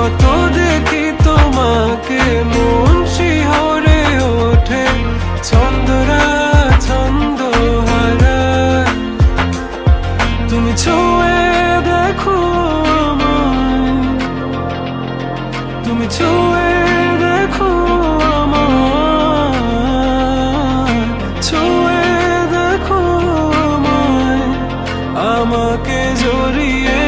যত দেখি তোমাকে মন শিহরে ওঠে ছন্দরা ছন্দ হারায় তুমি ছুঁয়ে দেখো তুমি ছুঁয়ে দেখো ছুঁয়ে দেখো আমাকে জড়িয়ে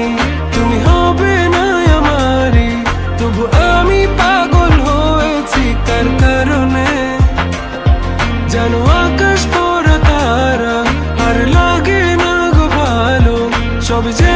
যেন আকাশ তারা আর লাগে না গো ভালো সব যে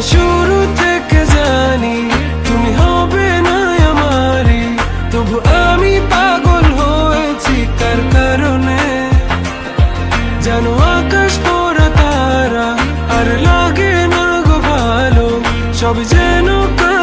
আমি শুরু থেকে জানি তুমি হবে না আমারি, তবু আমি পাগল হয়েছি তার কারণে? জানো আকাশ পড়া তারা আর লাগে না গো ভালো, সব যেন কার